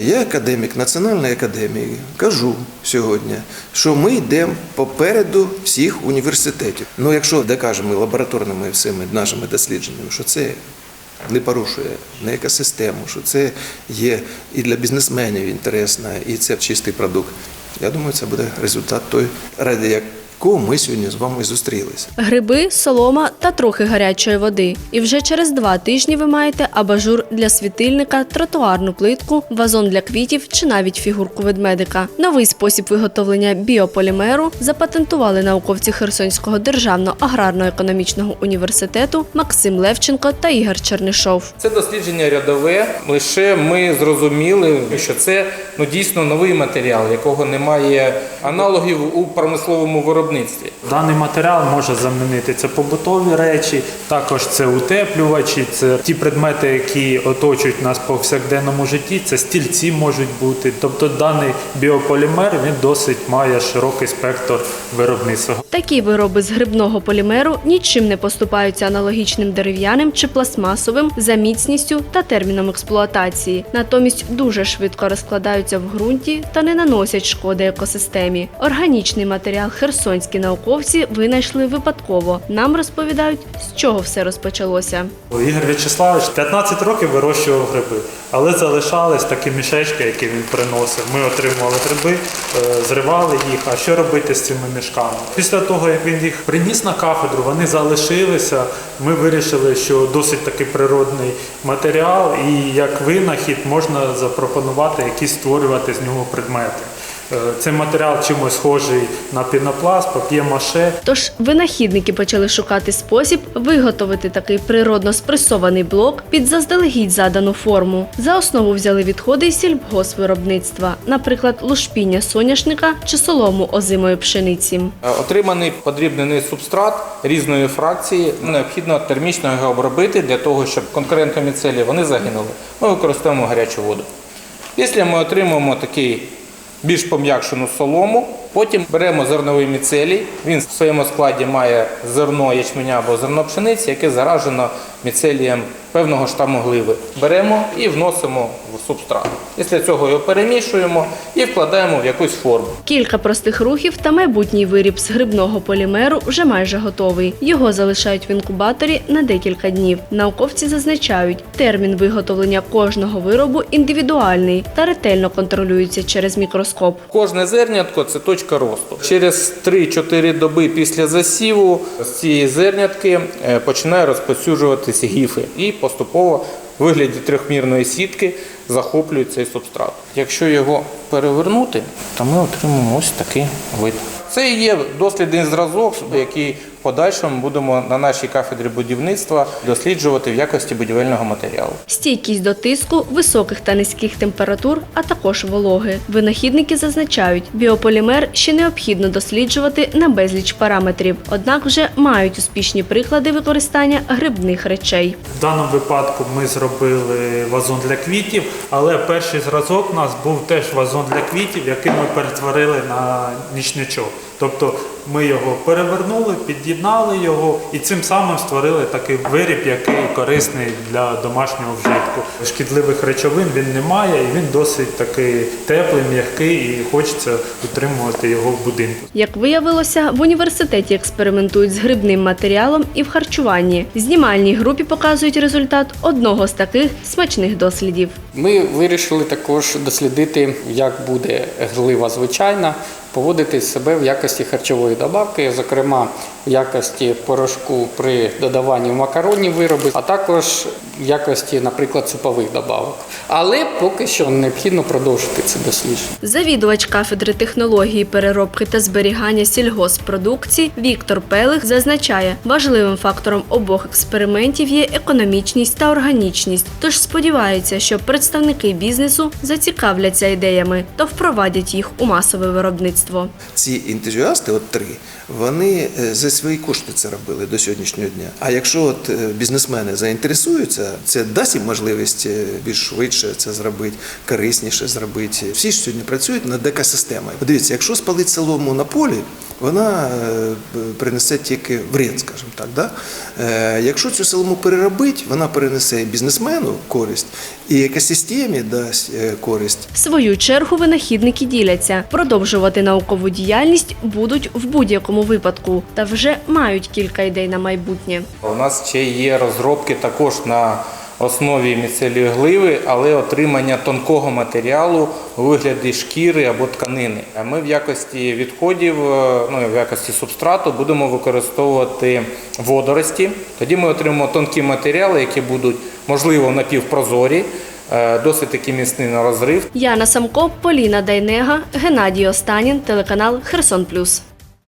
Я академік Національної академії. Кажу сьогодні, що ми йдемо попереду всіх університетів. Ну, якщо докажемо лабораторними всіми нашими дослідженнями, що це не порушує на екосистему, що це є і для бізнесменів інтересно, і це чистий продукт. Я думаю, це буде результат той, ради якого ми сьогодні з вами зустрілися. Гриби, солома та трохи гарячої води. І вже через два тижні ви маєте абажур для світильника, тротуарну плитку, вазон для квітів чи навіть фігурку ведмедика. Новий спосіб виготовлення біополімеру запатентували науковці Херсонського державного аграрно-економічного університету Максим Левченко та Ігор Чернишов. Це дослідження рядове. Лише ми зрозуміли, що це ну дійсно новий матеріал, якого немає аналогів у промисловому виробництві. Даний матеріал може замінити це побутові речі, також це утеплювачі, це ті предмети, які оточують нас в повсякденному житті. Це стільці можуть бути. Тобто даний біополімер він досить має широкий спектр виробництва. Такі вироби з грибного полімеру нічим не поступаються аналогічним дерев'яним чи пластмасовим за міцністю та терміном експлуатації. Натомість дуже швидко розкладаються в ґрунті та не наносять шкоди екосистемі. Органічний матеріал херсонські науковці винайшли випадково. Нам розповідають, з чого все розпочалося. Ігор В'ячеславович 15 років вирощував гриби, але залишались такі мішечки, які він приносив. Ми отримували гриби, е, зривали їх. А що робити з цими мішками? Після того, як він їх приніс на кафедру, вони залишилися. Ми вирішили, що досить такий природний матеріал, і як винахід можна запропонувати якісь створювати з нього предмети. Е, Цей матеріал чимось схожий на пінопласт, пап'є-маше. Тож винахідники почали шукати спосіб виготовити такий природно спресований блок під заздалегідь задану форму. За основу взяли відходи із сільгоспвиробництва, наприклад, лушпіння соняшника чи солому озимої пшениці. Е, Отриманий подрібнений субстрат різної фракції. Необхідно термічно його обробити для того, щоб конкурентні міцелії вони загинули. Ми використовуємо гарячу воду. Після ми отримуємо такий більш пом'якшену солому. Потім беремо зерновий міцелій. Він в своєму складі має зерно ячменя або зерно пшениці, яке заражено міцелієм певного штаму гливи. Беремо і вносимо в субстрат. Після цього його перемішуємо і вкладаємо в якусь форму. Кілька простих рухів та майбутній виріб з грибного полімеру вже майже готовий. Його залишають в інкубаторі на декілька днів. Науковці зазначають, термін виготовлення кожного виробу індивідуальний та ретельно контролюється через мікроскоп. Кожне зернятко це точка росту. Через 3-4 доби після засіву з цієї зернятки е, починає розповсюджуватися гіфи і поступово в вигляді трьохмірної сітки захоплюють цей субстрат. Якщо його перевернути, то ми отримуємо ось такий вид. Це є дослідний зразок, який подальшому будемо на нашій кафедрі будівництва досліджувати в якості будівельного матеріалу. Стійкість до тиску, високих та низьких температур, а також вологи. Винахідники зазначають, біополімер ще необхідно досліджувати на безліч параметрів, однак вже мають успішні приклади використання грибних речей. В даному випадку ми зробили вазон для квітів, але перший зразок у нас був теж вазон для квітів, який ми перетворили на нічничок. Тобто ми його перевернули, під'єднали його і цим самим створили такий виріб, який корисний для домашнього вжитку. Шкідливих речовин він не має, і він досить такий теплий, м'який, і хочеться утримувати його в будинку. Як виявилося, в університеті експериментують з грибним матеріалом і в харчуванні. Знімальній групі показують результат одного з таких смачних дослідів. Ми вирішили також дослідити, як буде глива звичайна поводити себе в якості харчової добавки, зокрема якості порошку при додаванні в макаронні вироби, а також якості, наприклад, супових добавок. Але поки що необхідно продовжити це дослідження. Завідувач кафедри технології переробки та зберігання сільгоспродукції Віктор Пелих зазначає, важливим фактором обох експериментів є економічність та органічність. Тож сподівається, що представники бізнесу зацікавляться ідеями та впровадять їх у масове виробництво. Ці ентузіасти, от три, вони е, за свої кошти це робили до сьогоднішнього дня. А якщо от е, бізнесмени заінтересуються, це дасть їм можливість е, більш швидше це зробити, корисніше зробити. Всі ж сьогодні працюють над екосистемою. Подивіться, якщо спалити солому на полі, вона е, принесе тільки вред, скажімо так. Да? Е, Якщо цю силому переробити, вона перенесе бізнесмену користь, і екосистемі дасть е, користь. В свою чергу винахідники діляться. Продовжувати наукову діяльність будуть в будь-якому випадку та вже мають кілька ідей на майбутнє. У нас ще є розробки також на основі міцелії гливи, але отримання тонкого матеріалу у вигляді шкіри або тканини. А Ми в якості відходів, е, ну в якості субстрату будемо використовувати водорості. Тоді ми отримаємо тонкі матеріали, які будуть можливо напівпрозорі, е, досить таки міцний на розрив. Яна Самко, Поліна Дайнега, Геннадій Останін, телеканал Херсон Плюс.